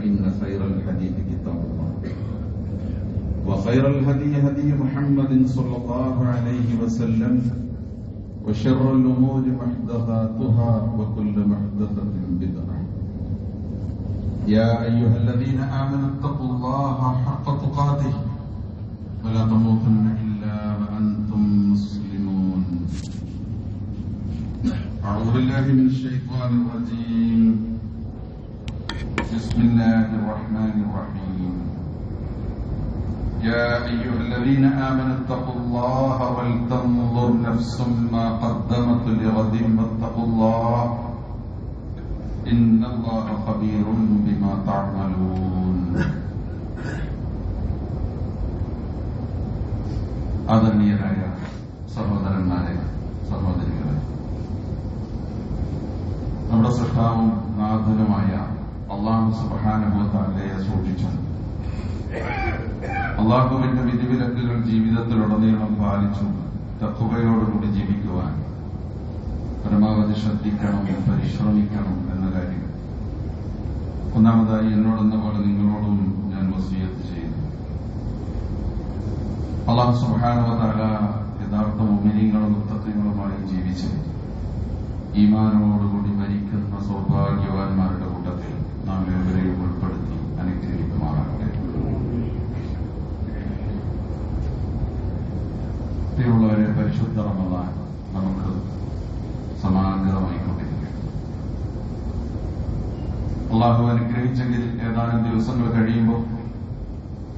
فإن خير الحديث كتاب الله. وخير الهدي هدي محمد صلى الله عليه وسلم وشر الأمور محدثاتها وكل محدثة بدعة. يا أيها الذين آمنوا اتقوا الله حق تقاته ولا تموتن إلا وأنتم مسلمون. أعوذ بالله من الشيطان الرجيم. بسم الله الرحمن الرحيم يا أيها الذين آمنوا اتقوا الله ولتنظر نفس ما قدمت لغد واتقوا الله إن الله خبير بما تعملون ആദരണീയരായ സഹോദരന്മാരെ സഹോദരികളെ നമ്മുടെ സൃഷ്ടാവും നാഥനുമായ അള്ളാഹു സുബാനുഭവത്താലയെ സൂക്ഷിച്ചു അള്ളാഹുവിന്റെ വിധിവിലക്കുകൾ ജീവിതത്തിലുടനീളം പാലിച്ചു തക്കുവയോടുകൂടി ജീവിക്കുവാൻ. പരമാവധി ശ്രദ്ധിക്കണം പരിശ്രമിക്കണം എന്ന കാര്യം. ഒന്നാമതായി എന്നോടെന്ന പോലെ നിങ്ങളോടും ഞാൻ വസീയത്ത് ചെയ്യുന്നു. അള്ളാഹു സുബാനുവതാല യഥാർത്ഥ മുമിനിങ്ങളും മുത്തത്വങ്ങളുമായി ജീവിച്ച് ഈമാനോടുകൂടി മരിക്കുന്ന സൗഭാഗ്യവാന്മാരുടെ അവരെവരെയും ഉൾപ്പെടുത്തി അനുഗ്രഹിക്കുമാറാകട്ടെ ഇവിടെയുള്ളവരെ പരിശുദ്ധ റമദാൻ നമുക്ക് സമാനന്തരമായിക്കൊണ്ടിരിക്കും അള്ളാഹു അനുഗ്രഹിച്ചെങ്കിൽ ഏതാനും ദിവസങ്ങൾ കഴിയുമ്പോൾ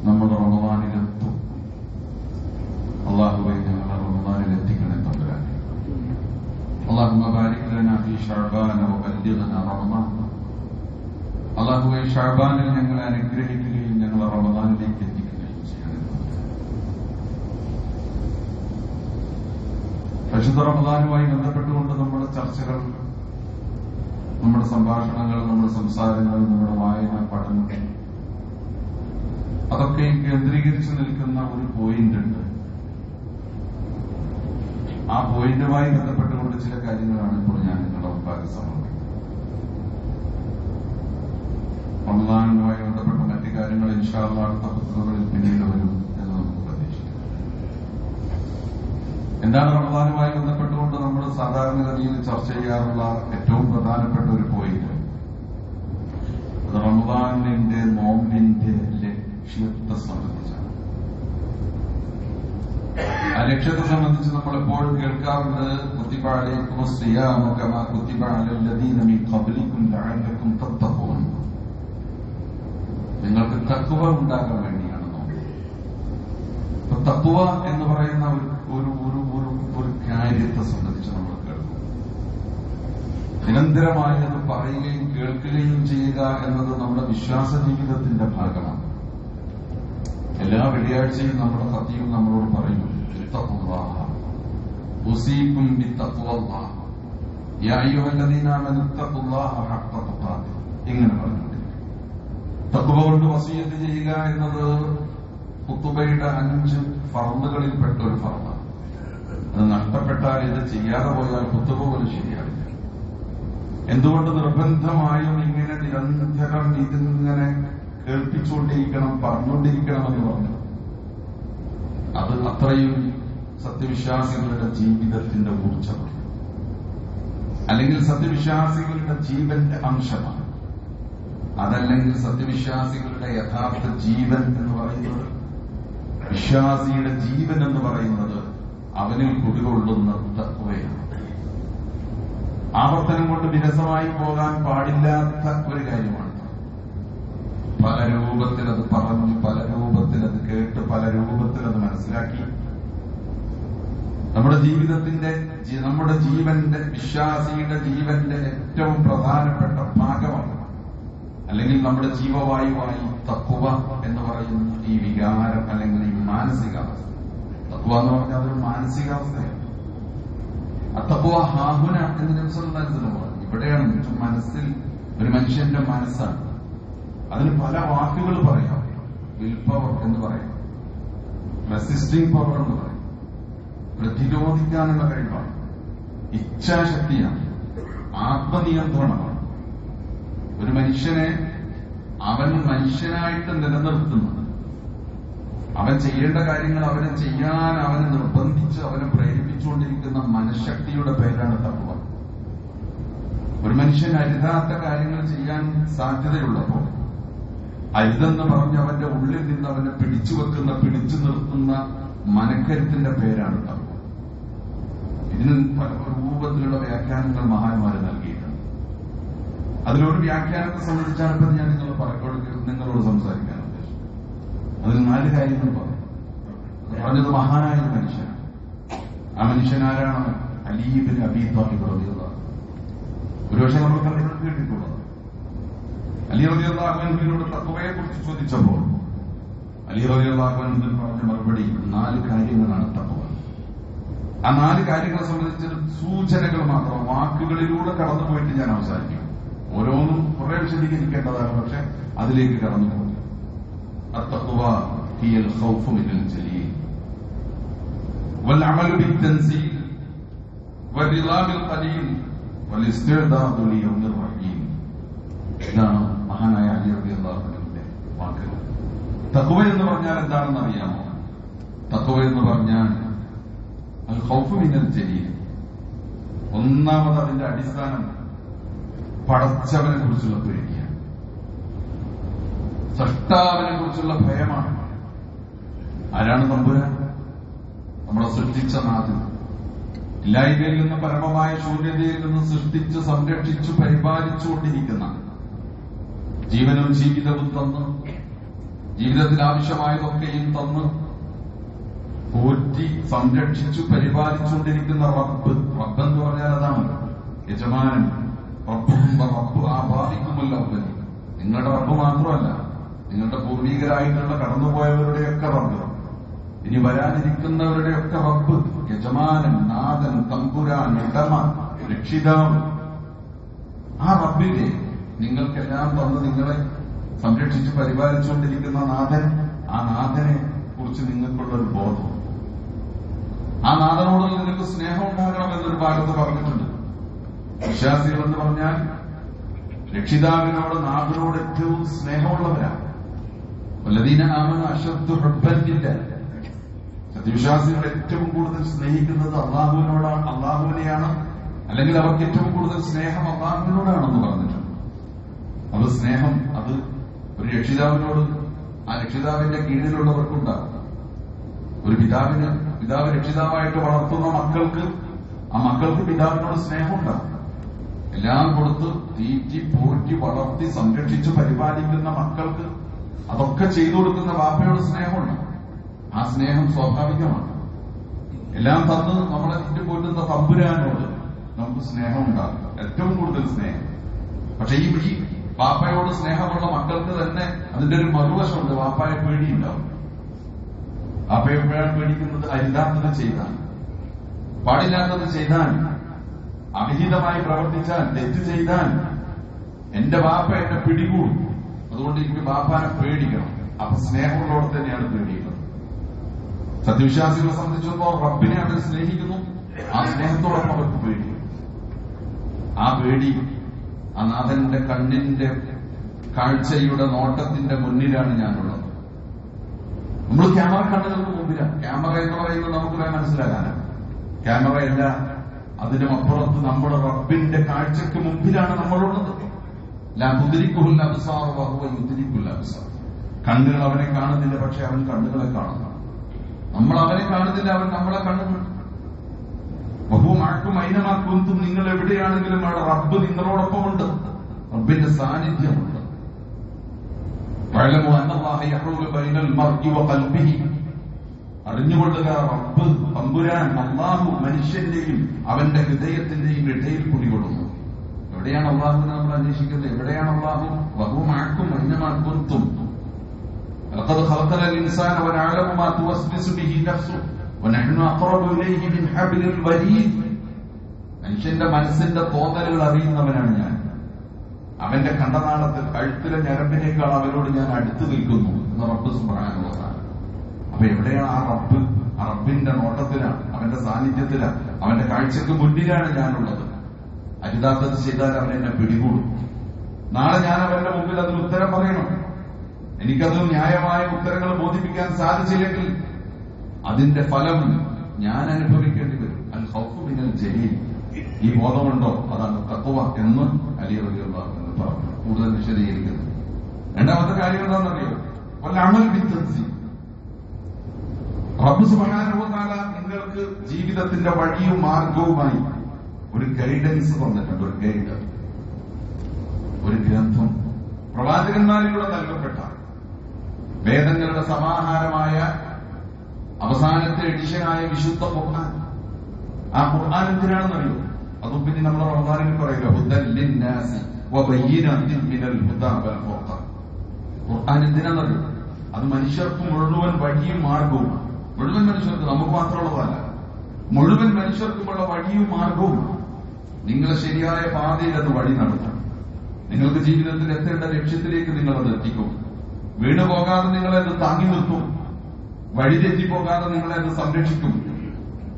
നമ്മൾ റമദാനിലെത്തും. അള്ളാഹുവെ ഞങ്ങളെ റമദാനിലെത്തിക്കണേ തമ്പുരാനെ. അള്ളാഹു ബാരിക്കലന ഫി ഷഅബാന വബല്ലിഗ്ന റമദാൻ. അള്ളാഹുവെ ഷാബാനിൽ ഞങ്ങളെ അനുഗ്രഹിക്കുകയും ഞങ്ങളെ റമദാനിലേക്ക് എത്തിക്കുകയും ചെയ്യണം. പരിശുദ്ധ റമദാനുമായി ബന്ധപ്പെട്ടുകൊണ്ട് നമ്മുടെ ചർച്ചകൾ നമ്മുടെ സംഭാഷണങ്ങൾ നമ്മുടെ സംസാരങ്ങൾ നമ്മുടെ വായന പഠനം അതൊക്കെ കേന്ദ്രീകരിച്ചു നിൽക്കുന്ന ഒരു പോയിന്റ് ഉണ്ട്. ആ പോയിന്റുമായി ബന്ധപ്പെട്ടുകൊണ്ട് ചില കാര്യങ്ങളാണ് ഇപ്പോൾ ഞാൻ നിങ്ങളുടെ മുമ്പാകെ സമർപ്പിക്കുന്നത്. റമദാനുമായി ബന്ധപ്പെട്ട മറ്റു കാര്യങ്ങൾ ഇൻഷാള്ള അടുത്ത പുസ്തകങ്ങളിൽ പിന്നീട് വരും എന്ന് നമുക്ക് പ്രതീക്ഷിക്കാം. എന്താണ് റമദാനുമായി ബന്ധപ്പെട്ടുകൊണ്ട് നമ്മൾ സാധാരണഗതിയിൽ ചർച്ച ചെയ്യാറുള്ള ഏറ്റവും പ്രധാനപ്പെട്ട ഒരു പോയിന്റ് അത് റമദാനിന്റെ നോമ്പിന്റെ ലക്ഷ്യത്തെ സംബന്ധിച്ചാണ്. ആ ലക്ഷ്യത്തെ സംബന്ധിച്ച് നമ്മൾ എപ്പോഴും കേൾക്കാറുണ്ട് കുത്തിബാലേക്കും സിയാമകമ കുത്തിബാലല്ലദീന മിൻ ഖബ്ലിക്കും ലഅല്ലക്കും തത്തഖൂൻ നിങ്ങൾക്ക് തക്കുവ ഉണ്ടാകാൻ വേണ്ടിയാണ് നോക്കുന്നത്. തക്കുവ എന്ന് പറയുന്ന ഒരു ഒരു ഒരു ഒരു കാര്യത്തെ സംബന്ധിച്ച് നമ്മൾ കേൾക്കും. നിരന്തരമായി അത് പറയുകയും കേൾക്കുകയും ചെയ്യുക എന്നത് നമ്മുടെ വിശ്വാസ ജീവിതത്തിന്റെ ഭാഗമാണ്. എല്ലാ വെള്ളിയാഴ്ചയും നമ്മുടെ സത്യവും നമ്മളോട് പറയും ഉസീക്കും ഇങ്ങനെ പറഞ്ഞിട്ടുണ്ട് കൊണ്ട് വസീയത്ത് ചെയ്യുക എന്നത് കുത്തുബയുടെ അഞ്ച് ഫർന്നുകളിൽപ്പെട്ട ഒരു ഫർമ്മ അത് നഷ്ടപ്പെട്ടാൽ ഇത് ചെയ്യാതെ പോയാൽ കുത്തുബ പോലും ശരിയാവില്ല. എന്തുകൊണ്ട് നിർബന്ധമായും ഇങ്ങനെ നിരന്തരം ഇതിങ്ങനെ കേൾപ്പിച്ചുകൊണ്ടിരിക്കണം പറഞ്ഞുകൊണ്ടിരിക്കണം എന്ന് പറഞ്ഞു? അത് അത്രയും സത്യവിശ്വാസികളുടെ ജീവിതത്തിന്റെ ഊർജമാണ്. അല്ലെങ്കിൽ സത്യവിശ്വാസികളുടെ ജീവന്റെ അംശമാണ്. അതല്ലെങ്കിൽ സത്യവിശ്വാസികളുടെ യഥാർത്ഥ ജീവൻ എന്ന് പറയുന്നത് വിശ്വാസിയുടെ ജീവൻ എന്ന് പറയുന്നത് അവനിൽ കുടികൊള്ളുന്ന തത്വയാണ്. ആവർത്തനം കൊണ്ട് വിരസമായി പോകാൻ പാടില്ലാത്ത ഒരു കാര്യമാണ്. പല രൂപത്തിൽ അത് പറഞ്ഞു പല രൂപത്തിൽ അത് കേട്ട് പല രൂപത്തിൽ അത് മനസ്സിലാക്കി. നമ്മുടെ ജീവിതത്തിന്റെ നമ്മുടെ ജീവന്റെ വിശ്വാസിയുടെ ജീവന്റെ ഏറ്റവും പ്രധാനപ്പെട്ട ഭാഗമാണ് അല്ലെങ്കിൽ നമ്മുടെ ജീവവായുവായി തക്കുവ എന്ന് പറയുന്ന ഈ വികാരം അല്ലെങ്കിൽ ഈ മാനസികാവസ്ഥ. തക്കുവ എന്ന് പറഞ്ഞാൽ അതൊരു മാനസികാവസ്ഥയാണ്. അത്തക്കുവ ഹാഹുന എന്ന് ദിവസം ഇവിടെയാണ് മനസ്സിൽ ഒരു മനുഷ്യന്റെ മനസ്സാണ്. അതിന് പല വാക്കുകൾ പറയാം. വിൽ പവർ എന്ന് പറയാം. റെസിസ്റ്റിംഗ് പവർ എന്ന് പറയും. പ്രതിരോധിക്കാനുള്ള കഴിവാണ്. ഇച്ഛാശക്തിയാണ്. ആത്മനിയന്ത്രണമാണ്. ഒരു മനുഷ്യനെ അവൻ മനുഷ്യനായിട്ട് നിലനിർത്തുന്നത്. അവൻ ചെയ്യേണ്ട കാര്യങ്ങൾ അവനെ ചെയ്യാൻ അവനെ നിർബന്ധിച്ച് അവനെ പ്രേരിപ്പിച്ചുകൊണ്ടിരിക്കുന്ന മനഃശക്തിയുടെ പേരാണ് തത്വ ഒരു മനുഷ്യൻ അരുതാത്ത കാര്യങ്ങൾ ചെയ്യാൻ സാധ്യതയുള്ളപ്പോൾ അരുതെന്ന് പറഞ്ഞ് അവന്റെ ഉള്ളിൽ നിന്ന് അവനെ പിടിച്ചു വെക്കുന്ന പിടിച്ചു നിർത്തുന്ന മനക്കരുത്തിന്റെ പേരാണ് തത്വം ഇതിന് പല രൂപത്തിലുള്ള വ്യാഖ്യാനങ്ങൾ മഹാന്മാർ നൽകിയിട്ടുണ്ട് അതിലൊരു വ്യാഖ്യാനത്തെ സംബന്ധിച്ചാണ് ഇപ്പൊ ഞാൻ നിങ്ങൾ നിങ്ങളോട് സംസാരിക്കാൻ ഉദ്ദേശിച്ചത്. അതിൽ നാല് കാര്യങ്ങൾ പറഞ്ഞു പറഞ്ഞത് മഹാനായ ഒരു മനുഷ്യനാണ്. ആ മനുഷ്യനാരാണ് അലീബിൻ അബീ താലിബ് റളിയല്ലാഹു ഒരുപക്ഷെ നമ്മൾ കഥകൾ കേട്ടിട്ടുള്ളത്. അലി റളിയല്ലാഹുവിനോട് തത്വയെ കുറിച്ച് ചോദിച്ചപ്പോൾ അലി റളിയല്ലാഹുവിന് പറഞ്ഞ മറുപടി നാല് കാര്യങ്ങളാണ് തത്വ. ആ നാല് കാര്യങ്ങളെ സംബന്ധിച്ച് സൂചനകൾ മാത്രം വാക്കുകളിലൂടെ കടന്നുപോയിട്ട് ഞാൻ അവസാനിക്കും കുറെ വിശദീകരിക്കേണ്ടതാണ് പക്ഷെ അതിലേക്ക് കടന്നു പോകും التقوى هي الخوف من الجليل والعمل بالتنزيل والرضا بالقليل والاستعداد ليوم الرحيم ഇതാണ് മഹാനായ അലി റളിയല്ലാഹുവിന്റെ വാക്കുകൾ തഖ്വ എന്ന് പറഞ്ഞാൽ എന്താണെന്ന് അറിയാമോ തഖ്വ എന്ന് പറഞ്ഞാൽ അൽ ഖൗഫ് മിനൽ ജലീൽ ഒന്നാമത് അതിന്റെ അടിസ്ഥാനം പടച്ചവനെ കുറിച്ചുള്ള പേടിയാണ്. സൃഷ്ടാവിനെ കുറിച്ചുള്ള ഭയമാണ്. ആരാണ് തമ്പുരാൻ? നമ്മളെ സൃഷ്ടിച്ച നാഥൻ. ഇല്ലായ്മയിൽ നിന്ന് പരമമായ ശൂന്യതയിൽ നിന്ന് സൃഷ്ടിച്ച് സംരക്ഷിച്ചു പരിപാലിച്ചുകൊണ്ടിരിക്കുന്ന ജീവനും ജീവിതവും തന്ന് ജീവിതത്തിൽ ആവശ്യമായതൊക്കെയും തന്ന് പോറ്റി സംരക്ഷിച്ചു പരിപാലിച്ചുകൊണ്ടിരിക്കുന്ന റബ്ബ്. റബ്ബ് എന്ന് പറഞ്ഞാൽ അതാണ് യജമാനൻ. നിങ്ങളുടെ റബ്ബ് മാത്രമല്ല നിങ്ങളുടെ പൂർവികരായിട്ടുള്ള കടന്നുപോയവരുടെയൊക്കെ റബ്ബ്. ഇനി വരാനിരിക്കുന്നവരുടെയൊക്കെ റബ്ബ് യജമാനൻ നാഥൻ തമ്പുരാൻ ഇടമ രക്ഷിതാവ്. ആ റബ്ബിനെ നിങ്ങൾക്കെല്ലാം തന്ന് നിങ്ങളെ സംരക്ഷിച്ച് പരിപാലിച്ചുകൊണ്ടിരിക്കുന്ന നാഥൻ ആ നാഥനെ കുറിച്ച് നിങ്ങൾക്കുള്ള ഒരു ബോധം. ആ നാഥനോട് നിങ്ങൾക്ക് സ്നേഹം ഉണ്ടാകണം എന്നൊരു ഭാഗത്ത് പറഞ്ഞിട്ടുണ്ട്. വിശ്വാസികൾ എന്ന് പറഞ്ഞാൽ രക്ഷിതാവിനോട് നാഥനോട് ഏറ്റവും സ്നേഹമുള്ളവരാണ്. വല്ലതീന ആമന അശ്രദ്ധ ഹബ്ബന്നില്ല സത്യവിശ്വാസികൾ ഏറ്റവും കൂടുതൽ സ്നേഹിക്കുന്നത് അള്ളാഹുവിനോടാണ് അള്ളാഹുവിനെയാണ്. അല്ലെങ്കിൽ അവർക്ക് ഏറ്റവും കൂടുതൽ സ്നേഹം അള്ളാഹുവിനോടാണെന്ന് പറഞ്ഞിട്ടുണ്ട്. അത് സ്നേഹം അത് ഒരു രക്ഷിതാവിനോട് ആ രക്ഷിതാവിന്റെ കീഴിലുള്ളവർക്കുണ്ടാകും. ഒരു പിതാവിന് പിതാവ് രക്ഷിതാവായിട്ട് വളർത്തുന്ന മക്കൾക്ക് ആ മക്കൾക്ക് പിതാവിനോട് സ്നേഹമുണ്ടാകും. എല്ലാം കൊടുത്ത് തീറ്റി പോറ്റി വളർത്തി സംരക്ഷിച്ച് പരിപാലിക്കുന്ന മക്കൾക്ക് അതൊക്കെ ചെയ്തു കൊടുക്കുന്ന വാപ്പയോട് സ്നേഹമുണ്ട്. ആ സ്നേഹം സ്വാഭാവികമാണ്. എല്ലാം തന്ന് നമ്മളെ തീറ്റി പോറ്റുന്ന തമ്പുരാനോട് നമുക്ക് സ്നേഹം ഉണ്ടാകും ഏറ്റവും കൂടുതൽ സ്നേഹം. പക്ഷെ ഈ ഈ വാപ്പയോട് സ്നേഹമുള്ള മക്കൾക്ക് തന്നെ അതിന്റെ ഒരു മറുവശമുണ്ട്. വാപ്പായെ പേടിയുണ്ടാവും. വാപ്പയെ എപ്പോഴാണ് പേടിക്കുന്നത് അരുതാത്തത് ചെയ്താൽ പാടില്ലാത്തത് ചെയ്താൽ അവിഹിതമായി പ്രവർത്തിച്ചാൽ തെറ്റ് ചെയ്താൽ എന്റെ ബാപ്പ എന്നെ പിടികൂടും. അതുകൊണ്ട് എനിക്ക് ബാപ്പാനെ പേടിക്കണം. അപ്പൊ സ്നേഹമുള്ളവർ തന്നെയാണ് പേടിയുള്ളത്. സത്യവിശ്വാസികളെ സംബന്ധിച്ചിടത്തോളം റബ്ബിനെ അവർ സ്നേഹിക്കുന്നു. ആ സ്നേഹത്തോടൊപ്പം അവർക്ക് പേടി ആ പേടി ആ നാഥന്റെ കണ്ണിന്റെ കാഴ്ചയുടെ നോട്ടത്തിന്റെ മുന്നിലാണ് ഞാനുള്ളത്. നമ്മൾ ക്യാമറ കണ്ണുകൾക്ക് മുമ്പിലാണ്. ക്യാമറ എന്ന് പറയുന്നത് നമുക്ക് വേഗം മനസ്സിലാകാനാണ്. ക്യാമറയല്ല അതിനും അപ്പുറത്ത് നമ്മുടെ റബ്ബിന്റെ കാഴ്ചക്ക് മുമ്പിലാണ് നമ്മളുള്ളത്. ലാ തുദ്രിക്കുഹുൽ അബ്സാർ വഹുവ യുദ്രിക്കുൽ അബ്സാർ കണ്ണുകൾ അവനെ കാണുന്നില്ല പക്ഷെ അവൻ കണ്ണുകളെ കാണുന്നു. നമ്മൾ അവനെ കാണുന്നില്ല അവൻ നമ്മളെ കാണുന്നു ബഹുമാക്കും അയിനമാക്കും നിങ്ങൾ എവിടെയാണെങ്കിലും അവിടെ റബ്ബ് നിങ്ങളോടൊപ്പമുണ്ട്. റബ്ബിന്റെ സാന്നിധ്യമുണ്ട്. പഴമോ അന്നവാഹ യഹൂലു ബൈനൽ മർഇ വഖൽബിഹി അറിഞ്ഞുകൊള്ളുക റബ്ബ് തമ്പുരാൻ അള്ളാഹു മനുഷ്യന്റെയും അവന്റെ ഹൃദയത്തിന്റെയും ഇടയിൽ കുടികൊള്ളുന്നു എവിടെയാണ് അള്ളാഹുവിനെ നമ്മൾ അന്വേഷിക്കുന്നത് എവിടെയാണ് അള്ളാഹു ബഹുമാക്കും അന്നമാക്കും لقد خلقنا الإنسان ونعلم ما توسوس به نفسه ونحن أقرب إليه من حبل الوريد മനുഷ്യന്റെ മനസ്സിന്റെ തോന്നലുകൾ അറിയുന്നവനാണ് ഞാൻ അവന്റെ കണ്ടനാളത്തിൽ കഴുത്തിലെ ഞരമ്പിനേക്കാൾ അവനോട് ഞാൻ അടുത്ത് നിൽക്കുന്നു എന്ന് റബ്ബ് സുബ്ഹാനഹുവതആല അപ്പൊ എവിടെയാണ് ആ റബ്ബ്? ആ റബ്ബിന്റെ നോട്ടത്തിലാണ് അവന്റെ സാന്നിധ്യത്തിലാണ് അവന്റെ കാഴ്ചക്ക് മുന്നിലാണ് ഞാനുള്ളത്. അരുതാത്തത് ചെയ്താൽ അവൻ എന്നെ പിടികൂടും. നാളെ ഞാൻ അവന്റെ മുമ്പിൽ അതിന് ഉത്തരം പറയണം. എനിക്കത് ന്യായമായ ഉത്തരങ്ങൾ ബോധിപ്പിക്കാൻ സാധിച്ചില്ലെങ്കിൽ അതിന്റെ ഫലം ഞാൻ അനുഭവിക്കേണ്ടി വരും. അൽ ഹൗഫ് മിനൽ ജലീൽ ഈ ബോധമുണ്ടോ? അതാണ് തത്വ എന്ന് അലി റബിയുള്ള പറഞ്ഞു. കൂടുതൽ വിശദീകരിക്കുന്നത് രണ്ടാമത്തെ കാര്യം എന്താണെന്നറിയോ? വല്ല അമൽ ബിത്തൻസി റബ്ബ് തആല നിങ്ങൾക്ക് ജീവിതത്തിന്റെ വഴിയും മാർഗവുമായി ഒരു ഗൈഡൻസ് തന്നിട്ടുണ്ട് ഒരു ഗൈഡ് ഒരു ഗ്രന്ഥം. പ്രവാചകന്മാരിലൂടെ നൽകപ്പെട്ട വേദങ്ങളുടെ സമാഹാരമായ അവസാനത്തെ എഡിഷനായ വിശുദ്ധ ഖുർആൻ. ആ ഖുർആൻ എന്തിനാണെന്നറിയോ? അതും പിന്നെ നമ്മൾ റമദാനിൽ പറയുന്നു ഹുദല്ലിന്നാസി മിനൽ ഖുർആൻ എന്തിനാണെന്നറിയോ? അത് മനുഷ്യർക്ക് മുഴുവൻ വഴിയും മാർഗവും മുഴുവൻ മനുഷ്യർക്ക് നമുക്ക് മാത്രമുള്ളതല്ല. മുഴുവൻ മനുഷ്യർക്കുമുള്ള വഴിയും മാർഗവും നിങ്ങളെ ശരിയായ പാതയിൽ അത് വഴി നടത്തണം നിങ്ങൾക്ക് ജീവിതത്തിൽ എത്തേണ്ട ലക്ഷ്യത്തിലേക്ക് നിങ്ങൾ അത് എത്തിക്കും. വീണു പോകാതെ നിങ്ങളെ അത് താങ്ങി നിർത്തും. വഴി തെറ്റിപ്പോകാതെ നിങ്ങളെ അത് സംരക്ഷിക്കും.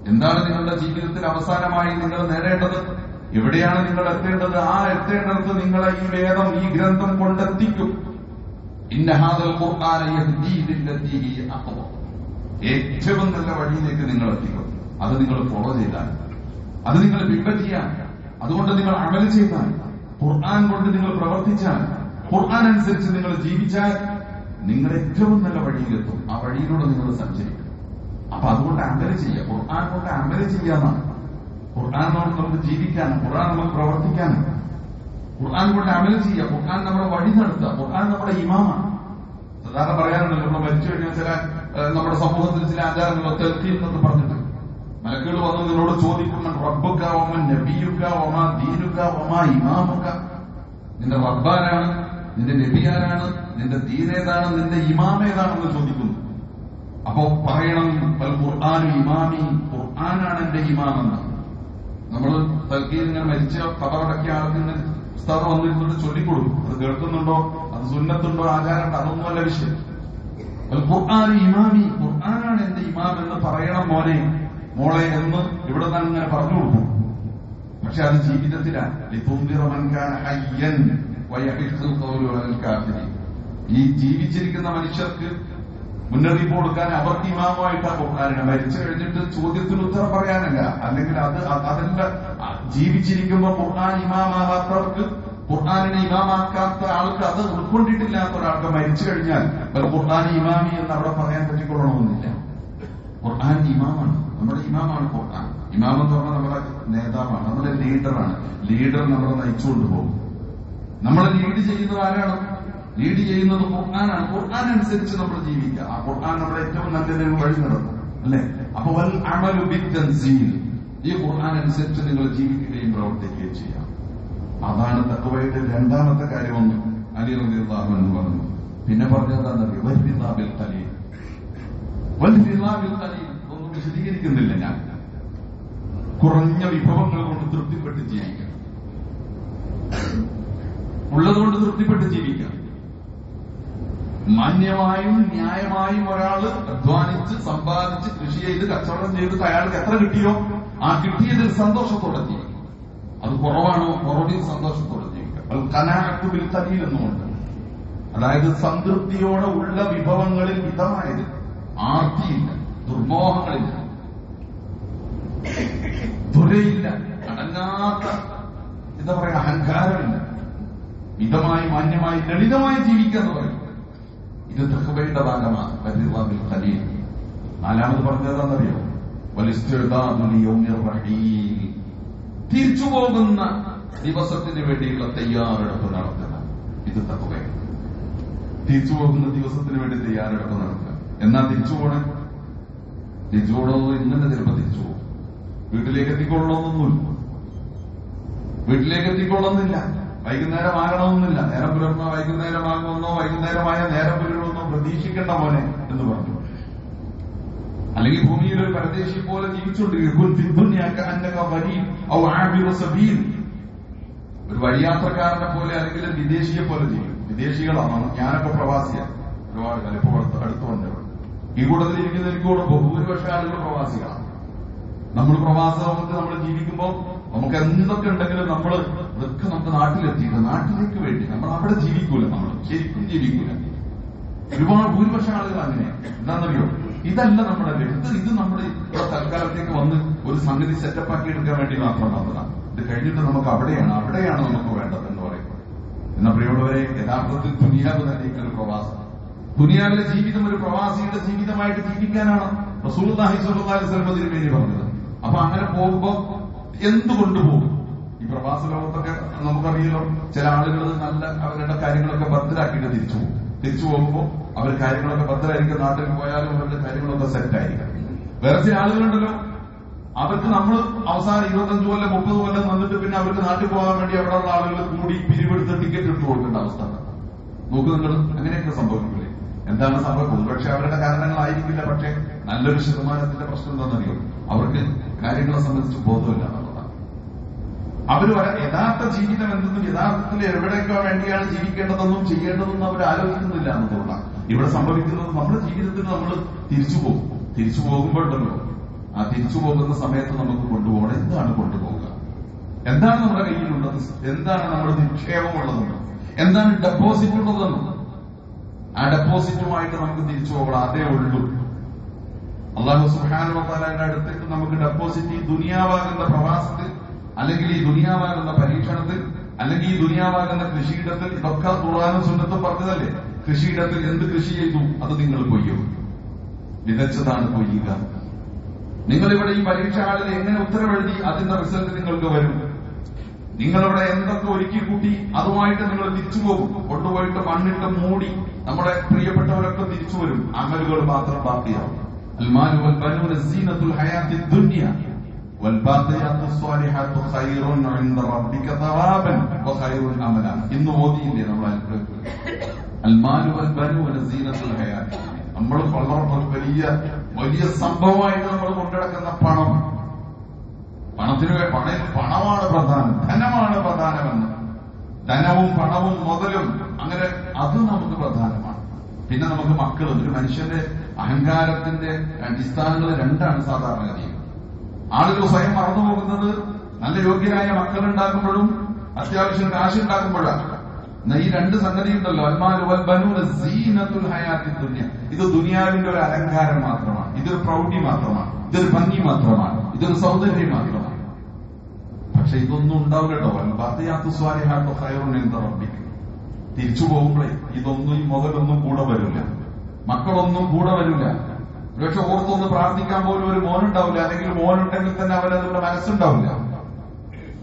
എന്താണ് നിങ്ങളുടെ ജീവിതത്തിൽ അവസാനമായി നിങ്ങൾ നേടേണ്ടത്? എവിടെയാണ് നിങ്ങൾ എത്തേണ്ടത്? ആ എത്തേണ്ടത് നിങ്ങളെ ഈ വേദം ഈ ഗ്രന്ഥം കൊണ്ടെത്തിക്കും. ഇന്നഹാദൽ ഖുർആന ഏറ്റവും നല്ല വഴിയിലേക്ക് നിങ്ങൾ എത്തിക്കും. അത് നിങ്ങൾ ഫോളോ ചെയ്താൽ അത് നിങ്ങൾ പിൻപറ്റിയാൽ അതുകൊണ്ട് നിങ്ങൾ അമൽ ചെയ്താൽ ഖുർആൻ കൊണ്ട് നിങ്ങൾ പ്രവർത്തിച്ചാൽ ഖുർആൻ അനുസരിച്ച് നിങ്ങൾ ജീവിച്ചാൽ നിങ്ങൾ ഏറ്റവും നല്ല വഴിയിലെത്തും. ആ വഴിയിലൂടെ നിങ്ങൾ സഞ്ചരിക്കും. അപ്പൊ അതുകൊണ്ട് അമല ചെയ്യുക. ഖുർആൻ കൊണ്ട് അമല ചെയ്യാന്നാണ് ഖുർആൻ കൊണ്ട് നമുക്ക് ജീവിക്കാനും ഖുർആൻ നമുക്ക് പ്രവർത്തിക്കാനും. ഖുർആൻ കൊണ്ട് അമല ചെയ്യുക. ഖുർആൻ നമ്മുടെ വഴി നടത്തുക. ഖുർആൻ നമ്മുടെ ഇമാമാണ്. സാധാരണ പറയാറുണ്ടല്ലോ നമ്മൾ മരിച്ചു കഴിഞ്ഞാൽ ചില നമ്മുടെ സമൂഹത്തിൽ ചില ആചാരങ്ങൾ തെൽക്കി എന്നൊക്കെ പറഞ്ഞിട്ട് മലക്കുകൾ വന്ന് നിന്നോട് ചോദിക്കും റബ്ബുക്ക ഒമ നബിയുക്ക ഒമ ദീനുക്ക ഒമ ഇമാമുക്ക നിന്റെ റബ്ബാരാണ് നിന്റെ നബിയാരാണ് നിന്റെ ദീനേതാണ് നിന്റെ ഇമാം ഏതാണെന്ന് ചോദിക്കുന്നു. അപ്പോ പറയണം ഖുർആാനും ഇമാമി ഖുർആാനാണ് എന്റെ ഇമാം എന്ന്. നമ്മൾ തൽക്കീൽ ഇങ്ങനെ മരിച്ച കഥകളൊക്കെ ആൾക്ക് ഇങ്ങനെ ഉസ്താദ് വന്നിരുന്നിട്ട് ചൊല്ലിക്കൊടുക്കും. അത് കേൾക്കുന്നുണ്ടോ? അത് സുന്നത്തുണ്ടോ? ആചാരമുണ്ടോ? അതൊന്നുമല്ല വിഷയം. "വൽ ഖുർആനു ഇമാമി ഖുർആനാണ് എന്റെ ഇമാം എന്ന് പറയണം മോനെ. മോളെ എന്ന് ഇവിടെ നിന്ന് ഇങ്ങനെ പറഞ്ഞു കൊടുക്കും. പക്ഷെ അത് ജീവിതത്തിലാണ്. ഈ ജീവിച്ചിരിക്കുന്ന മനുഷ്യർക്ക് മുന്നറിയിപ്പ് കൊടുക്കാൻ അവർക്ക് ഇമാവുമായിട്ടാ ഖുർആാനിനെ. മരിച്ചു കഴിഞ്ഞിട്ട് ചോദ്യത്തിന് ഉത്തരം പറയാനല്ല. അല്ലെങ്കിൽ അത് അതിന്റെ ജീവിച്ചിരിക്കുമ്പോൾ ഖുർആൻ ഇമാമാകാത്തവർക്ക് ഖുർആാനിനെ ഇമാമാക്കാത്ത ആൾക്ക് അത് ഉൾക്കൊണ്ടിട്ടില്ലാത്ത ഒരാൾക്ക് മരിച്ചു കഴിഞ്ഞാൽ ഖുർആൻ ഇമാമി എന്ന് അവിടെ പറയാൻ പറ്റിക്കൊള്ളണമെന്നില്ല. ഖുർആൻ ഇമാമാണ്. നമ്മുടെ ഇമാമാണ് ഖുർആൻ. ഇമാം എന്ന് പറഞ്ഞാൽ നമ്മുടെ നേതാവാണ് നമ്മുടെ ലീഡറാണ്. ലീഡർ നമ്മളെ നയിച്ചുകൊണ്ട് പോകും. നമ്മളെ ലീഡ് ചെയ്യുന്നത് ആരാണ്? ലീഡ് ചെയ്യുന്നത് ഖുർആനാണ്. ഖുർആൻ അനുസരിച്ച് നമ്മൾ ജീവിക്കുക. ആ ഖുർആൻ നമ്മുടെ ഏറ്റവും നല്ല വഴി നടക്കും അല്ലെ? അപ്പൊ വൽ അമലു ബിത്തൻസീൽ ഈ ഖുർആൻ അനുസരിച്ച് നിങ്ങൾ ജീവിക്കുകയും പ്രവർത്തിക്കുകയും ചെയ്യാം. അതാണ് തക്കവയുടെ രണ്ടാമത്തെ കാര്യമെന്ന് അലി റളിയല്ലാഹു എന്ന് പറഞ്ഞു. പിന്നെ പറഞ്ഞത് എന്താണെന്നറിയോ വൽബിൽ ഖലീൽ. വൽബിൽ ഖലീൽ. ഒന്നും വിശദീകരിക്കുന്നില്ല ഞാൻ. കുറഞ്ഞ വിഭവങ്ങൾ കൊണ്ട് തൃപ്തിപ്പെട്ട് ജീവിക്കാം. ഉള്ളതുകൊണ്ട് തൃപ്തിപ്പെട്ട് ജീവിക്കാം. മാന്യമായും ന്യായമായും ഒരാൾ അധ്വാനിച്ച് സമ്പാദിച്ച് കൃഷി ചെയ്ത് കച്ചവടം ചെയ്ത് അയാൾക്ക് എത്ര കിട്ടിയോ? ആ കിട്ടിയതിൽ സന്തോഷത്തോടെ ജീവിക്കും. അത് കുറവാണോ? കുറവിൽ സന്തോഷത്തോടെ ജീവിക്കാം അത് കനാക്ക് വിൽത്തലിയിൽ എന്നുമുണ്ട്. അതായത് സംതൃപ്തിയോടെ ഉള്ള വിഭവങ്ങളിൽ മിതമായത് ആർത്തിയില്ല ദുർമോഹങ്ങളില്ല. ദുരയില്ല അടങ്ങാത്ത എന്താ പറയാ അഹങ്കാരമില്ല. മിതമായി മാന്യമായി ലളിതമായി ജീവിക്കുക എന്ന് പറയും. ഇത് തഹബയുടെ ഭാഗമാണ് പരിവാബിൽ ഖലീൽ നാലാമത് പറഞ്ഞതെന്നറിയോ റഹീൽ തിരിച്ചു പോകുന്ന ദിവസത്തിന് വേണ്ടിയുള്ള തയ്യാറെടുപ്പ് നടത്തണം. ഇത് തഹബയാണ് തിരിച്ചു പോകുന്ന ദിവസത്തിന് വേണ്ടി തയ്യാറെടുപ്പ് നടത്തുക എന്നാ തിരിച്ചു പോണേ? തിരിച്ചു പോകണമെന്ന് ഇന്നലെ ചിലപ്പോ തിരിച്ചു പോകും. വീട്ടിലേക്ക് എത്തിക്കൊള്ളണമെന്നൊന്നുമില്ല വീട്ടിലേക്ക് എത്തിക്കൊള്ളുന്നില്ല വൈകുന്നേരം ആകണമെന്നില്ല. നേരം പുലർന്നോ വൈകുന്നേരം ആകുമെന്നോ വൈകുന്നേരമായ നേരം പുലരുമെന്നോ പ്രതീക്ഷിക്കേണ്ട മോനെ എന്ന് പറഞ്ഞു. അല്ലെങ്കിൽ ഭൂമിയിൽ ഒരു പരദേശി പോലെ ജീവിച്ചുകൊണ്ടിരിക്കും ഒരു വഴിയാത്രക്കാരനെ പോലെ അല്ലെങ്കിൽ വിദേശിയെ പോലെ ചെയ്യും വിദേശികളാണ്. ഞാനൊക്കെ പ്രവാസിയാണ്. ഒരുപാട് കാലം ഇപ്പോൾ അടുത്ത് വന്നവർ ഈ കൂട്ടത്തിൽ ഇരിക്കുന്ന എനിക്ക് കൂടെ ഭൂരിപക്ഷ ആളുകൾ പ്രവാസികളാണ്. നമ്മൾ പ്രവാസ ലോകത്ത് നമ്മൾ ജീവിക്കുമ്പോൾ നമുക്ക് എന്തൊക്കെ ഉണ്ടെങ്കിലും നമ്മൾ ഇതൊക്കെ നമുക്ക് നാട്ടിലെത്തിയിട്ട് നാട്ടിലേക്ക് വേണ്ടി. നമ്മൾ അവിടെ ജീവിക്കൂല. നമ്മൾ ശരിക്കും ജീവിക്കൂല. ഒരുപാട് ഭൂരിപക്ഷ ആളുകൾ അങ്ങനെയാണ്. എന്താണെന്നറിയോ? ഇതല്ല നമ്മുടെ ഇത്. ഇത് നമ്മൾ ഇവിടെ തൽക്കാലത്തേക്ക് വന്ന് ഒരു സംഗതി സെറ്റപ്പ് ആക്കി എടുക്കാൻ വേണ്ടി മാത്രം വന്നതാണ്. ഇത് കഴിഞ്ഞിട്ട് നമുക്ക് അവിടെയാണ് അവിടെയാണ് നമുക്ക് വേണ്ടത് എന്ന് പറയുന്നത്. എന്നാ പ്രിയമുള്ളവരെ യഥാർത്ഥത്തിൽ ദുനിയാവ് തന്നെ ഒരു പ്രവാസം. ദുനിയാവിലെ ജീവിതം ഒരു പ്രവാസിയുടെ ജീവിതമായിട്ട് ജീവിക്കാനാണ് റസൂൽഹി സ്വലത്തിന് വേണ്ടി പറഞ്ഞത്. അപ്പൊ അങ്ങനെ പോകുമ്പോ എന്തുകൊണ്ട് കൊണ്ടുപോകും ഈ പ്രവാസ ലോകത്തൊക്കെ നമുക്കറിയാലോ ചില ആളുകൾ നല്ല അവരുടെ കാര്യങ്ങളൊക്കെ ഭദ്രാക്കിയിട്ട് തിരിച്ചു പോകും. തിരിച്ചു പോകുമ്പോൾ അവർ കാര്യങ്ങളൊക്കെ ഭദ്രമായിരിക്കും നാട്ടിൽ പോയാലും അവരുടെ കാര്യങ്ങളൊക്കെ സെറ്റ് ആയിരിക്കും വേറെ ചില ആളുകളുണ്ടല്ലോ. അവർക്ക് നമ്മൾ അവസാനം ഇരുപത്തഞ്ച് കൊല്ലം മുപ്പത് കൊല്ലം വന്നിട്ട് പിന്നെ അവർക്ക് നാട്ടിൽ പോകാൻ വേണ്ടി അവിടെയുള്ള ആളുകൾ കൂടി പിരിവെടുത്ത് ടിക്കറ്റ് ഇട്ട് കൊടുക്കേണ്ട അവസ്ഥ. നോക്ക് നിങ്ങൾ അങ്ങനെയൊക്കെ സംഭവിക്കില്ലേ? എന്താണ് സംഭവം? പക്ഷെ അവരുടെ കാരണങ്ങളായിരിക്കില്ല പക്ഷെ നല്ലൊരു ശതമാനത്തിന്റെ പ്രശ്നം എന്താണെന്നറിയോ? അവർക്ക് കാര്യങ്ങളെ സംബന്ധിച്ച് ബോധമില്ല അവർ യഥാർത്ഥ ജീവിതം എന്തെന്നും യഥാർത്ഥത്തിൽ എവിടെയൊക്കെ വേണ്ടിയാണ് ജീവിക്കേണ്ടതെന്നും ചെയ്യേണ്ടതെന്നും അവർ ആലോചിക്കുന്നില്ല എന്നുള്ളതാണ്. ഇവിടെ സംഭവിക്കുന്നത് നമ്മുടെ ജീവിതത്തിൽ നമ്മൾ തിരിച്ചു പോകും. തിരിച്ചു പോകുമ്പോഴുണ്ടല്ലോ ആ തിരിച്ചു പോകുന്ന സമയത്ത് നമുക്ക് കൊണ്ടുപോകണം. എന്താണ് കൊണ്ടുപോകുക എന്താണ് നമ്മുടെ കയ്യിലുള്ളത്? എന്താണ് നമ്മുടെ നിക്ഷേപമുള്ളതെന്ന്? എന്താണ് ഡെപ്പോസിറ്റ് ഉള്ളതെന്ന്? ആ ഡെപ്പോസിറ്റുമായിട്ട് നമുക്ക് തിരിച്ചു പോകണം. അതേ ഉള്ളൂ. അള്ളാഹു സുഹാനുവത്താലയുടെ അടുത്തേക്ക് നമുക്ക് ഡെപ്പോസിറ്റ് ഈ ദുനിയാവാകുന്ന പ്രവാസത്തിൽ അല്ലെങ്കിൽ ഈ ദുനിയാവാകുന്ന പരീക്ഷണത്തിൽ അല്ലെങ്കിൽ ഈ ദുനിയാവാകുന്ന കൃഷിയിടത്തിൽ ഇതൊക്കെ തുറാനും സുന്നത്തും പറഞ്ഞതല്ലേ? കൃഷിയിടത്തിൽ എന്ത് കൃഷി ചെയ്തു? അത് നിങ്ങൾ കൊയ്യും വിതച്ചതാണ് കൊയ്യുക നിങ്ങൾ ഇവിടെ ഈ പരീക്ഷാളിൽ എങ്ങനെ ഉത്തരവെഴുതി അതിന്റെ റിസൾട്ട് നിങ്ങൾക്ക് വരും? നിങ്ങളിവിടെ എന്തൊക്കെ ഒരുക്കി കൂട്ടി അതുമായിട്ട് നിങ്ങൾ തിരിച്ചു പോകും. കൊണ്ടുപോയിട്ട് മണ്ണിട്ട് മൂടി നമ്മുടെ പ്രിയപ്പെട്ടവരൊക്കെ തിരിച്ചു വരും. അമലുകൾ മാത്രം ബാക്കിയാവും. ഇന്ന് ഓതിയില്ലേ നമ്മൾ നമ്മൾ വളരെ വലിയ വലിയ സംഭവമായിട്ട് നമ്മൾ കൊണ്ടുനടക്കുന്ന പണം. പണത്തിന് പണ പണമാണ് പ്രധാനം. ധനമാണ് പ്രധാനമെന്ന്. ധനവും പണവും മുതലും അങ്ങനെ അത് നമുക്ക് പ്രധാനമാണ്. പിന്നെ നമുക്ക് മക്കൾ ഒരു മനുഷ്യന്റെ അഹങ്കാരത്തിന്റെ അടിസ്ഥാനങ്ങൾ രണ്ടാണ് സാധാരണഗതിയിൽ. ആളുകൾ സ്വയം മറന്നു പോകുന്നത് നല്ല യോഗ്യരായ മക്കൾ ഉണ്ടാക്കുമ്പോഴും അത്യാവശ്യം കാശ് ഉണ്ടാക്കുമ്പോഴാണ് എന്നാ ഈ രണ്ട് സംഗതി ഉണ്ടല്ലോ ഇത് ദുനിയാവിന്റെ ഒരു അലങ്കാരം മാത്രമാണ്. ഇതൊരു പ്രൗഢി മാത്രമാണ്. ഇതൊരു ഭംഗി മാത്രമാണ്. ഇതൊരു സൗന്ദര്യം മാത്രമാണ്. പക്ഷെ ഇതൊന്നും ഉണ്ടാവില്ലട്ടോ. കേട്ടോ ബാത്തിയാത്തു സ്വാലിഹാത്തു ഹൈറുൻ എന്ന് റബ്ബിക്ക് തിരിച്ചു പോകുമ്പോഴേ ഇതൊന്നും ഈ മുതലൊന്നും കൂടെ വരില്ല. മക്കളൊന്നും കൂടെ വരില്ല. പക്ഷെ ഓർത്തൊന്ന് പ്രാർത്ഥിക്കാൻ പോലും ഒരു മോനുണ്ടാവില്ല. അല്ലെങ്കിൽ മോനുണ്ടെങ്കിൽ തന്നെ അവരതിന്റെ മനസ്സുണ്ടാവില്ല.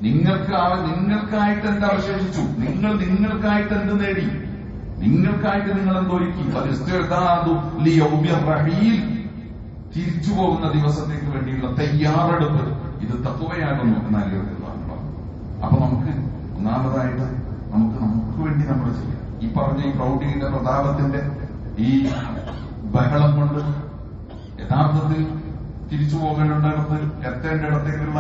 നിങ്ങൾക്ക് നിങ്ങൾക്കായിട്ട് എന്ത് അവശേഷിച്ചു? നിങ്ങൾ നിങ്ങൾക്കായിട്ട് എന്ത് നേടി? നിങ്ങൾക്കായിട്ട് നിങ്ങൾ എന്തൊരുക്കി റഹീൽ. തിരിച്ചു പോകുന്ന ദിവസത്തേക്ക് വേണ്ടിയുള്ള തയ്യാറെടുപ്പ്. ഇത് തത്വയാകുന്നു എന്നാലും അപ്പൊ നമുക്ക് ഒന്നാമതായിട്ട് നമുക്ക് നമുക്ക് വേണ്ടി നമ്മൾ ചെയ്യാം. ഈ പറഞ്ഞ ഈ പ്രൗഢിയുടെ പ്രതാപത്തിന്റെ ഈ ബഹളം കൊണ്ട് യഥാർത്ഥത്തിൽ തിരിച്ചു പോകേണ്ടിടത്ത് എത്തേണ്ടിടത്തേക്കുള്ള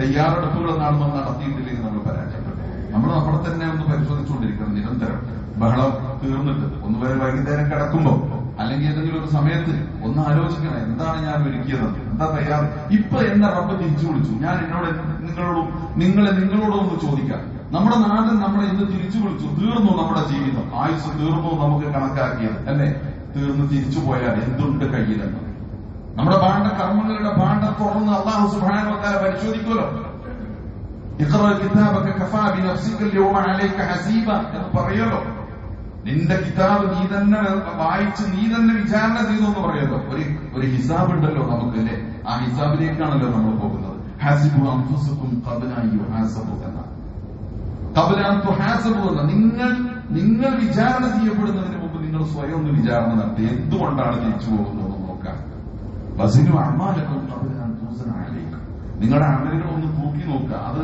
തയ്യാറെടുപ്പുകൾ നാളെ നടത്തിയിട്ടില്ലെങ്കിൽ നമ്മൾ പരാജയപ്പെട്ടു. നമ്മൾ അവിടെ തന്നെ ഒന്ന് പരിശോധിച്ചുകൊണ്ടിരിക്കണം നിരന്തരം. ബഹളം തീർന്നിട്ട് ഒന്ന് വരെ വൈകുന്നേരം കിടക്കുമ്പോൾ അല്ലെങ്കിൽ ഏതെങ്കിലും ഒരു സമയത്ത് ഒന്ന് ആലോചിക്കണം എന്താണ് ഞാൻ ഒരുക്കിയത്? എന്താ തയ്യാറ്? ഇപ്പൊ എന്നെ റബ്ബ് തിരിച്ചു വിളിച്ചു. ഞാൻ എന്നോട് നിങ്ങളോടും നിങ്ങളെ നിങ്ങളോടും ഒന്ന് ചോദിക്കാം. നമ്മുടെ നാട്ടിൽ നമ്മളെ ഇന്ന് തിരിച്ചു വിളിച്ചു. തീർന്നു നമ്മുടെ ജീവിതം. ആയുസ് തീർന്നു നമുക്ക് കണക്കാക്കിയത്. അല്ലെ? തീർന്നു തിരിച്ചു പോയാൽ എന്തുണ്ട് കയ്യിലെന്ന്? നമ്മുടെ പാണ്ഡ കർമ്മങ്ങളുടെ പാണ്ഡ തുറന്ന് അള്ളാഹു സുബാനോത്താര പരിശോധിക്കുമല്ലോ. ഇത്ര കിതാബക കഫാ ബിനഫ്സിക അൽയൗമ ഹസീബ എന്ന് പറയല്ലോ നിന്റെ കിതാബ് നീ തന്നെ വായിച്ച് നീ തന്നെ വിചാരണ ചെയ്തു എന്ന് പറയല്ലോ ഒരു ഒരു ഹിസാബ് ഉണ്ടല്ലോ നമുക്ക് അല്ലെ ആ ഹിസാബിലേക്കാണല്ലോ നമ്മൾ പോകുന്നത്. ഹാസിബു അംഫുസുക്കും കബലായി ഹാസബു എന്ന. കബലാത്തു ഹാസബു എന്ന. നിങ്ങൾ നിങ്ങൾ വിചാരണ ചെയ്യപ്പെടുന്നതിന് മുമ്പ് നിങ്ങൾ സ്വയം ഒന്ന് വിചാരണ നടത്തി. എന്തുകൊണ്ടാണ് തിരിച്ചു പോകുന്നത്? വസിനു അമ്മാലക്കും തൂസന നിങ്ങളുടെ അമലുകൾ ഒന്ന് തൂക്കി നോക്കുക. അത്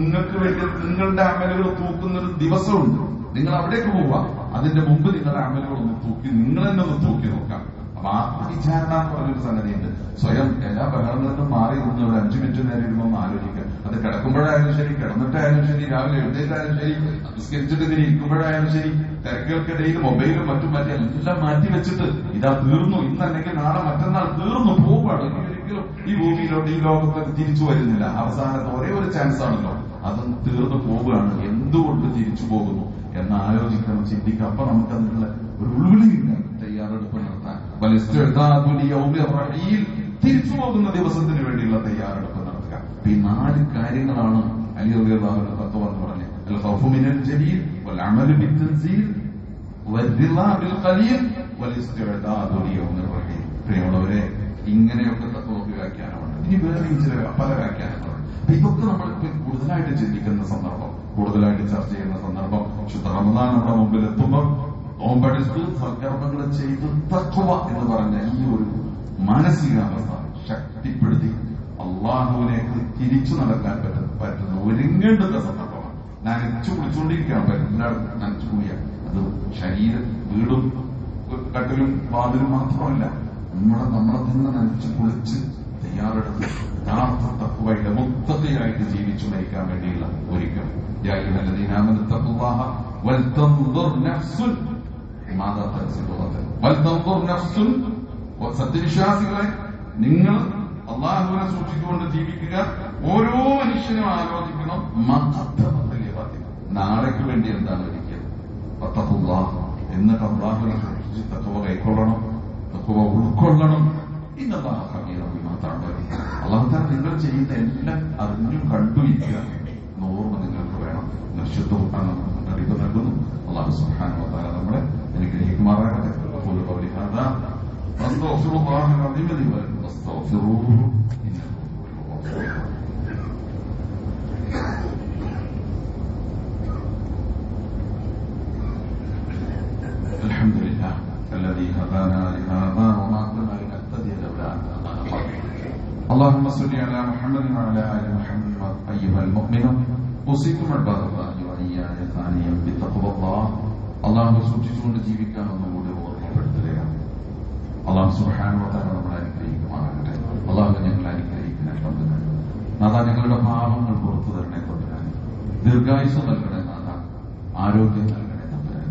നിങ്ങൾക്ക് വേണ്ടി നിങ്ങളുടെ അമലുകൾ തൂക്കുന്ന ഒരു ദിവസമുണ്ട്. നിങ്ങൾ അവിടേക്ക് പോവുക. അതിന്റെ മുമ്പ് നിങ്ങളുടെ അമലുകൾ ഒന്ന് തൂക്കി നിങ്ങൾ തന്നെ ഒന്ന് തൂക്കി നോക്കാം അപ്പൊ ആത്മവിചാരണ എന്ന് പറഞ്ഞൊരു സംഗതിയുണ്ട്. സ്വയം എല്ലാ ബഹളങ്ങളിലും മാറി നിന്ന് ഒരു അഞ്ചു മിനിറ്റ് നേരം ഇടുമ്പോൾ ആലോചിക്കുക. അത് കിടക്കുമ്പോഴായാലും ശരി കിടന്നിട്ടായാലും ശരി രാവിലെ എഴുന്നേറ്റായാലും ശരി നിസ്കരിച്ചിട്ട് ഇങ്ങനെ ഇരിക്കുമ്പോഴായാലും ശരി തിരക്കുകൾക്കിടയിൽ മൊബൈലും മറ്റും മറ്റും എല്ലാം മാറ്റി വെച്ചിട്ട് ഇതാ തീർന്നു. ഇന്നല്ലെങ്കിൽ നാളെ മറ്റന്നാൾ തീർന്നു പോവുകയാണ്. ഒരിക്കലും ഈ ഭൂമിയിലോട്ട് ഈ ലോകത്തേക്ക് തിരിച്ചു വരുന്നില്ല. അവസാനത്തെ ഒരേ ഒരു ചാൻസ് ആണല്ലോ അതും തീർന്നു പോവുകയാണ്. എന്തുകൊണ്ട് തിരിച്ചു പോകുന്നു എന്ന് ആലോചിക്കണം ചിന്തിക്കുക അപ്പൊ നമുക്ക് അതിനുള്ള ഒരു ഉൾവിളിയില്ല തയ്യാറെടുപ്പ് നടത്താൻ. തിരിച്ചു പോകുന്ന ദിവസത്തിന് വേണ്ടിയുള്ള തയ്യാറെടുപ്പ് ഈ നാല് കാര്യങ്ങളാണ് അലി പറഞ്ഞത്. ജലീൽ വൽ ബിൽ ഖലീൽ വൽ റഹീം പ്രിയമുള്ളവരെ ഇങ്ങനെയൊക്കെ തത്വമൊക്കെ വ്യാഖ്യാനമുണ്ട് ഇനി വേറെ ചില പല വ്യാഖ്യാനങ്ങളുണ്ട്. ഇതൊക്കെ നമ്മൾ കൂടുതലായിട്ട് ചിന്തിക്കുന്ന സന്ദർഭം കൂടുതലായിട്ട് ചർച്ച ചെയ്യുന്ന സന്ദർഭം ശുദ്ധ റമദാൻ നമ്മുടെ മുമ്പിൽ എത്തുമ്പോൾ നോമ്പെടുത്ത് സൽക്കർമ്മങ്ങൾ ചെയ്ത് തക്കുവ എന്ന് പറഞ്ഞ ഈ ഒരു മാനസികാവസ്ഥ ശക്തിപ്പെടുത്തി അള്ളാഹുവിനേക്ക് തിരിച്ചു നടക്കാൻ പറ്റുന്ന പറ്റുന്ന ഒരുങ്ങേണ്ടുന്ന സന്ദർഭമാണ്. നനച്ചു കുളിച്ചുകൊണ്ടിരിക്കുകയാണ് എല്ലാവരും നനച്ചു കുളിയ അത് ശരീരം വീടും കട്ടിലും വാതിലും മാത്രമല്ല നമ്മുടെ നമ്മളെ തന്നെ നനച്ചു കുളിച്ച് തയ്യാറെടുത്ത് യഥാർത്ഥ തപ്പുവായിട്ട് മുത്തതയായിട്ട് ജീവിച്ചു നയിക്കാൻ വേണ്ടിയുള്ള ഒരുക്കം. സത്യവിശ്വാസികളെ നിങ്ങൾ അള്ളാഹുവിനെ സൂക്ഷിച്ചുകൊണ്ട് ജീവിക്കുക. ഓരോ മനുഷ്യനും ആലോചിക്കണം നാളേക്ക് വേണ്ടി എന്താണ് പത്തത്തുള്ള എന്നിട്ട് അള്ളാഹുവിനെ സൂക്ഷിച്ച് തത്വ കൈക്കൊള്ളണം തത്വ ഉൾക്കൊള്ളണം. ഇന്നല്ലാഹ ഹബീറബി മാത്രമാണ് അള്ളാഹു താൻ നിങ്ങൾ ചെയ്യുന്ന എല്ലാം അറിഞ്ഞും കണ്ടു ഇരിക്കുക എന്ന നിങ്ങൾക്ക് വേണം. നിർശുദ്ധം അറിവ് നൽകുന്നു. അള്ളാഹു സുബ്ഹാനഹു واستغفر الله العظيم لي ولكم واستغفروه انه هو الغفور الرحيم الحمد لله الذي هدانا لهذا وما كنا لنهتدي لولا ان هدانا الله اللهم صل على محمد وعلى ال محمد ايها المؤمنون اوصيكم عباد الله واياي ثانيا بتقوى الله അള്ളാഹു സൂക്ഷിച്ചുകൊണ്ട് ജീവിക്കാൻ ഒന്നുകൂടി ഓർമ്മപ്പെടുത്തുകയാണ് അള്ളാഹു സുഹാനുവത്താൻ നമ്മളെ അനുഗ്രഹിക്കുമാറാകട്ടെ. അള്ളാഹു ഞങ്ങളെ അനുഗ്രഹിക്കണേ തമ്പുരാൻ നാഥ ഞങ്ങളുടെ പാപങ്ങൾ പുറത്തു തരണേ കൊണ്ടുവരാൻ. ദീർഘായുസ് നൽകണേ നാഥ ആരോഗ്യം നൽകണേ തമ്പുരാൻ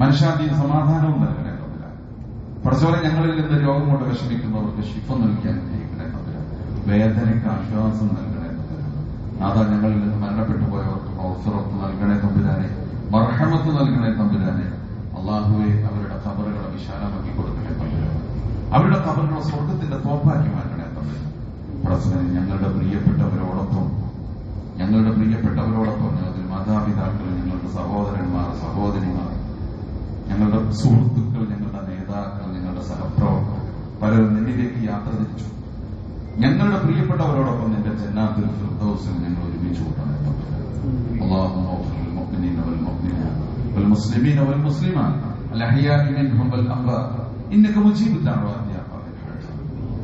മനഃശാന്തിയും സമാധാനവും നൽകണേ കൊണ്ടുവരാൻ. പടച്ചോലെ ഞങ്ങളിൽ നിന്ന് രോഗം കൊണ്ട് വിഷമിക്കുന്നവർക്ക് ശിഫ നൽകി അനുഗ്രഹിക്കണേ തമ്പുരാൻ വേദനയ്ക്ക് ആശ്വാസം നൽകണേ തമ്പുരാൻ നാഥ ഞങ്ങളിൽ നിന്ന് മരണപ്പെട്ടു പോയവർക്ക് അവസരത്ത് നൽകണേ കൊണ്ടുവരാനെ മർഹമത്ത് നൽകണേ കൊണ്ടുവരാനെ. അള്ളാഹുവെ അവരുടെ കബറുകളെ വിശാലമാക്കി തമ്പുരാൻ അവരുടെ കബറുകളെ സ്വർഗത്തിന്റെ തോപ്പാക്കി മാറ്റണേ തമ്പുരാൻ പടച്ചനെ ഞങ്ങളുടെ പ്രിയപ്പെട്ടവരോടൊപ്പം ഞങ്ങളുടെ പ്രിയപ്പെട്ടവരോടൊപ്പം ഞങ്ങളുടെ മാതാപിതാക്കൾ ഞങ്ങളുടെ സഹോദരന്മാർ സഹോദരിമാർ ഞങ്ങളുടെ സുഹൃത്തുക്കൾ ഞങ്ങളുടെ നേതാക്കൾ ഞങ്ങളുടെ സഹപ്രവർത്തകർ പലരും നിന്നിലേക്ക് യാത്ര തിരിച്ചു ഞങ്ങളുടെ പ്രിയപ്പെട്ടവരോടൊപ്പം നിന്റെ ജന്നാത്തിൽ ഫിർദൗസിൽ ഞങ്ങൾ ഒരുമിച്ച് കൂട്ടണേ اللهم اغفر للمؤمنين والمؤمنات والمسلمين والمسلمات الأحياء منهم والاموات إنك مجيب الدعوات يا قاضي الحاجات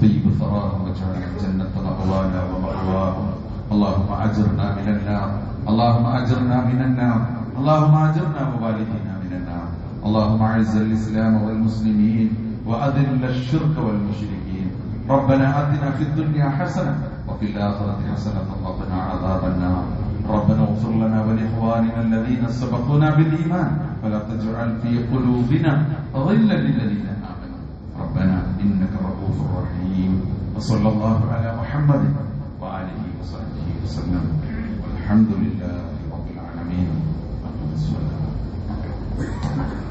طيب ثراهم واجعل الجنة مأوانا ومأواهم. اللهم أجرنا من النار. اللهم أجرنا من النار. اللهم أجرنا ووالدينا من النار. اللهم أعز الإسلام والمسلمين وأذل الشرك والمشركين. ربنا آتنا في الدنيا حسنة وفي الآخرة حسنة وقنا عذاب النار. ربنا اغفر لنا ولإخواننا الذين سبقونا بالإيمان. ولا تجعل في قلوبنا غلا للذين آمنوا. ربنا إنك رؤوف رحيم. وصلى الله على محمد واله وصحبه وسلم. والحمد لله رب العالمين. الصلاة.